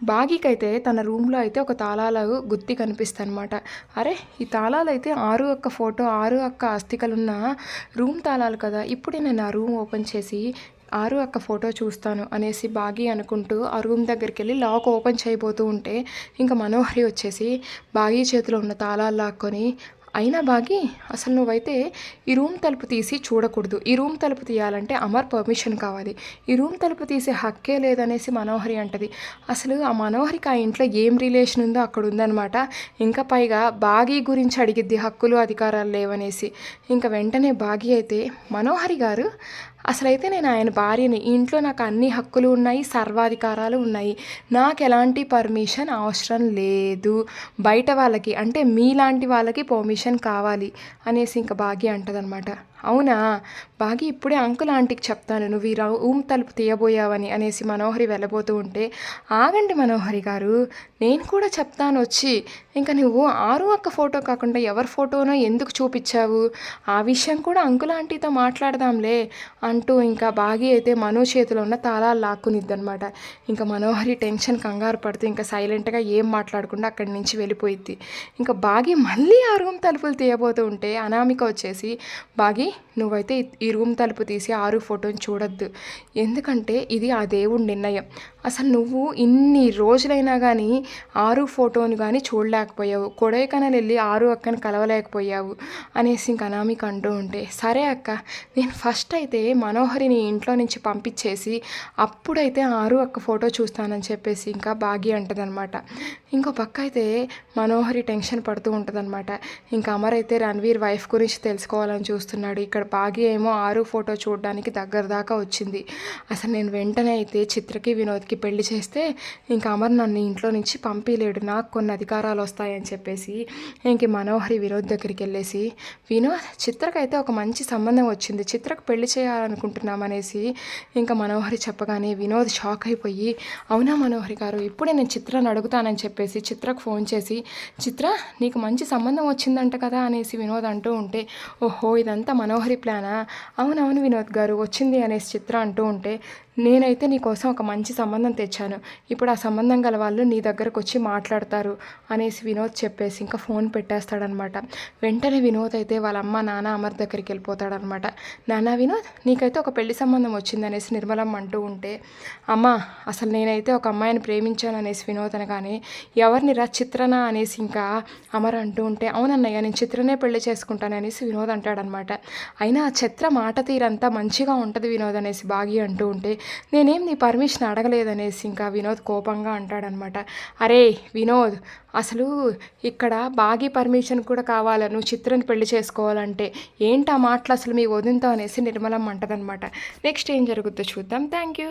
బాగీకైతే తన రూమ్లో అయితే ఒక తాళాలు గుత్తి కనిపిస్తాయి అనమాట అరే ఈ తాళాలు అయితే ఆరు ఒక్క ఫోటో ఆరు ఒక్క అస్థికలున్న రూమ్ తాళాలు కదా. ఇప్పుడే నేను ఆ రూమ్ ఓపెన్ చేసి ఆరు అక్క ఫోటో చూస్తాను అనేసి బాగి అనుకుంటూ ఆ రూమ్ దగ్గరికి వెళ్ళి లాక్ ఓపెన్ చేయబోతూ ఉంటే ఇంకా మనోహరి వచ్చేసి బాగి చేతిలో ఉన్న తాళాలు లాక్కొని అయినా బాగి అసలు నువ్వైతే ఈ రూమ్ తలుపు తీసి చూడకూడదు. ఈ రూమ్ తలుపు తీయాలంటే అమర్ పర్మిషన్ కావాలి. ఈ రూమ్ తలుపు తీసే హక్కే లేదనేసి మనోహరి అంటది. అసలు ఆ మనోహరికి ఆ ఇంట్లో ఏం రిలేషన్ ఉందో అక్కడ ఉందన్నమాట ఇంకా పైగా బాగి గురించి అడిగిద్ది హక్కులు అధికారాలు లేవనేసి. ఇంకా వెంటనే బాగి అయితే మనోహరి గారు అసలైతే నేను ఆయన భార్యని ఇంట్లో నాకు అన్ని హక్కులు ఉన్నాయి సర్వాధికారాలు ఉన్నాయి. నాకు ఎలాంటి పర్మిషన్ అవసరం లేదు. బయట వాళ్ళకి అంటే మీలాంటి వాళ్ళకి పర్మిషన్ కావాలి అనేసి ఇంకా భాగ్య అంటదనమాట. అవునా? బాగి ఇప్పుడే అంకుల్ ఆంటీకి చెప్తాను నువ్వు ఈ రూమ్ తలుపు తీయబోయావని అనేసి మనోహరి వెళ్ళబోతూ ఉంటే ఆగండి మనోహరి గారు నేను కూడా చెప్తాను వచ్చి. ఇంకా నువ్వు ఆరు అక్క ఫోటో కాకుండా ఎవరి ఫోటోనో ఎందుకు చూపించావు? ఆ విషయం కూడా అంకుల్ ఆంటీతో మాట్లాడదాంలే అంటూ ఇంకా బాగి అయితే మనో చేతిలో ఉన్న తాళాలు లాక్కునిద్దనమాట ఇంకా మనోహరి టెన్షన్ కంగారు పడుతూ ఇంకా సైలెంట్గా ఏం మాట్లాడకుండా అక్కడి నుంచి వెళ్ళిపోయిద్ది. ఇంకా బాగి మళ్ళీ ఆ రూమ్ తలుపులు తీయబోతూ ఉంటే అనామిక వచ్చేసి బాగి నువ్వైతే ఈ రూమ్ తలుపు తీసి ఆరు ఫోటోని చూడొద్దు. ఎందుకంటే ఇది ఆ దేవుడి నిర్ణయం. అసలు నువ్వు ఇన్ని రోజులైనా కానీ ఆరు ఫోటోని కానీ చూడలేకపోయావు. కొడైకనల్ వెళ్ళి ఆరు అక్కని కలవలేకపోయావు అనేసి ఇంక అనామిక అంటూ ఉంటే సరే అక్క నేను ఫస్ట్ అయితే మనోహరిని ఇంట్లో నుంచి పంపించేసి అప్పుడైతే ఆరు అక్క ఫోటో చూస్తానని చెప్పేసి ఇంకా భాగ్య అంటదనమాట. ఇంకో పక్క అయితే మనోహరి టెన్షన్ పడుతూ ఉంటుందన్నమాట ఇంకా అమర్ అయితే రణవీర్ వైఫ్ గురించి తెలుసుకోవాలని చూస్తున్నాడు. ఇక్కడ పాగి ఏమో ఆరు ఫోటో చూడడానికి దగ్గర దాకా వచ్చింది. అసలు నేను వెంటనే అయితే చిత్రకి వినోద్కి పెళ్ళి చేస్తే ఇంకా అమర్ నన్ను ఇంట్లో నుంచి పంపించలేడు నాకు కొన్ని అధికారాలు వస్తాయని చెప్పేసి ఇంక మనోహరి వినోద్ దగ్గరికి వెళ్ళేసి వినోద్ చిత్రకైతే ఒక మంచి సంబంధం వచ్చింది. చిత్రకు పెళ్ళి చేయాలనుకుంటున్నామనేసి ఇంకా మనోహరి చెప్పగానే వినోద్ షాక్ అయిపోయి అవునా మనోహరి గారు ఇప్పుడే నేను చిత్రను అడుగుతానని చెప్పేసి చిత్రకు ఫోన్ చేసి చిత్ర నీకు మంచి సంబంధం వచ్చిందంట కదా అనేసి వినోద్ అంటూ ఉంటే ఓహో ఇదంతా మన మనోహరి ప్లానా? అవునవును వినోద్ గారు వచ్చింది అనేసి చిత్ర అంటూ ఉంటే నేనైతే నీ కోసం ఒక మంచి సంబంధం తెచ్చాను. ఇప్పుడు ఆ సంబంధం గల వాళ్ళు నీ దగ్గరకు వచ్చి మాట్లాడతారు అనేసి వినోద్ చెప్పేసి ఇంకా ఫోన్ పెట్టేస్తాడనమాట. వెంటనే వినోద్ అయితే వాళ్ళ అమ్మ నాన్న అమర్ దగ్గరికి వెళ్ళిపోతాడనమాట. నాన్న వినోద్ నీకైతే ఒక పెళ్ళి సంబంధం వచ్చింది అనేసి నిర్మలమ్మ అంటూ ఉంటే అమ్మ అసలు నేనైతే ఒక అమ్మాయిని ప్రేమించాను అనేసి వినోద్ అనగానే ఎవరిని రా చిత్రన అనేసి ఇంకా అమర్ అంటూ ఉంటే అవునన్నయ్య నేను చిత్రనే పెళ్ళి చేసుకుంటాను అనేసి వినోద్ అంటాడనమాట. అయినా ఆ చిత్ర మాట తీరంతా మంచిగా ఉంటుంది వినోద్ అనేసి బాగి అంటూ ఉంటే నేనేం నీ పర్మిషన్ అడగలేదనేసి ఇంకా వినోద్ కోపంగా అంటాడనమాట. అరే వినోద్ అసలు ఇక్కడ బాగి పర్మిషన్ కూడా కావాలా? నువ్వు చిత్రని పెళ్ళి చేసుకోవాలంటే ఏంటి ఆ మాటలు అసలు మీ వదినతో అనేసి నిర్మలం అంటదనమాట. నెక్స్ట్ ఏం జరుగుద్దో చూద్దాం. Thank you.